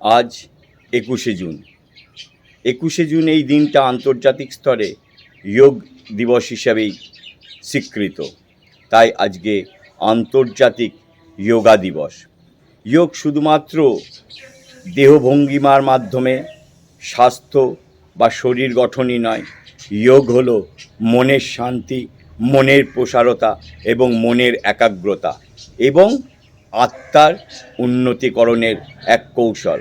আজ একুশে জুন। একুশে জুন এই দিনটা আন্তর্জাতিক স্তরে যোগ দিবস হিসাবেই স্বীকৃত। তাই আজকে আন্তর্জাতিক যোগা দিবস। যোগ শুধুমাত্র দেহভঙ্গিমার মাধ্যমে, স্বাস্থ্য বা শরীর গঠনই নয়, যোগ হল মনের শান্তি, মনের প্রসারতা এবং মনের একাগ্রতা এবং আত্মার উন্নতিকরণের এক কৌশল।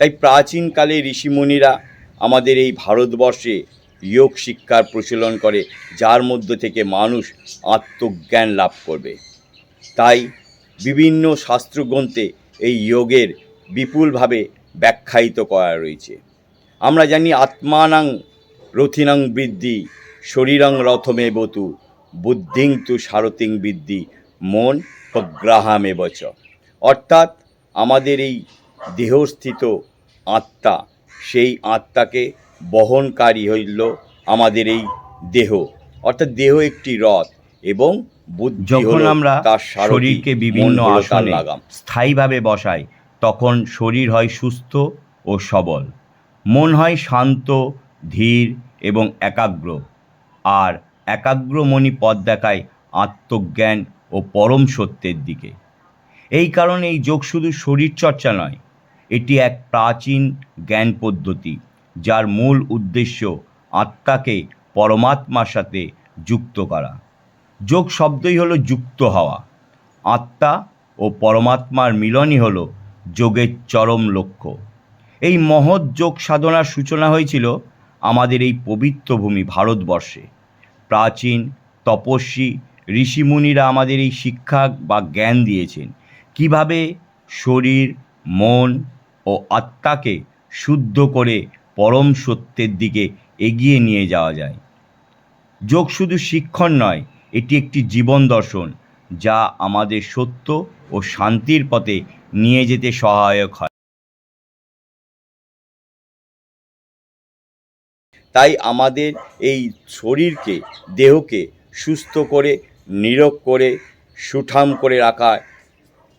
তাই প্রাচীনকালে ঋষিমুনিরা আমাদের এই ভারতবর্ষে যোগ শিক্ষার প্রচলন করে, যার মধ্য থেকে মানুষ আত্মজ্ঞান লাভ করবে। তাই বিভিন্ন শাস্ত্রগ্রন্থে এই যোগের বিপুলভাবে ব্যাখ্যায়িত করা রয়েছে। আমরা জানি আত্মানাং রথিনাং বৃদ্ধি, শরীরং রথমে বতু বুদ্ধিং তু সারথিং বৃদ্ধি মন প্রগ্রাহামে বচ। অর্থাৎ আমাদের এই দেহস্থিত আত্মা সেই আত্মাকে বহনকারী হইল আমাদের এই দেহ। অর্থাৎ দেহ একটি রথ এবং বুদ্ধি যখন আমরা তার শরীরকে বিভিন্ন আসনে লাগাম। স্থায়ীভাবে বসাই তখন শরীর হয় সুস্থ ও সবল। মন হয় শান্ত ধীর এবং একাগ্র। আর একাগ্র মনি পথ দেখায় আত্মজ্ঞান ও পরম সত্যের দিকে। এই কারণে এই যোগ শুধু শরীরচর্চা নয়, এটি এক প্রাচীন জ্ঞান পদ্ধতি, যার মূল উদ্দেশ্য আত্মাকে পরমাত্মার সাথে যুক্ত করা। যোগ শব্দই হলো যুক্ত হওয়া। আত্মা ও পরমাত্মার মিলনই হল যোগের চরম লক্ষ্য। এই মহৎ যোগ সাধনার সূচনা হয়েছিল আমাদের এই পবিত্র ভূমি ভারতবর্ষে। প্রাচীন তপস্বী ঋষিমুনিরা আমাদের এই শিক্ষা বা জ্ঞান দিয়েছেন। কীভাবে শরীর, মন ও আত্মাকে শুদ্ধ করে পরম সত্যের দিকে এগিয়ে নিয়ে যাওয়া যায়। যোগ শুধু শিক্ষণ নয়, এটি একটি জীবন দর্শন যা আমাদের সত্য ও শান্তির পথে নিয়ে যেতে সহায়ক হয়। তাই আমাদের এই শরীরকে, দেহকে সুস্থ করে নীরোগ করে, সুঠাম করে রাখা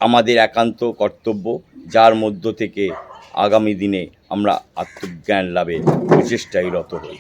আমাদের একান্ত কর্তব্য, যার মধ্য থেকে আগামী দিনে আমরা আত্মজ্ঞান লাভের প্রচেষ্টায় রত হই।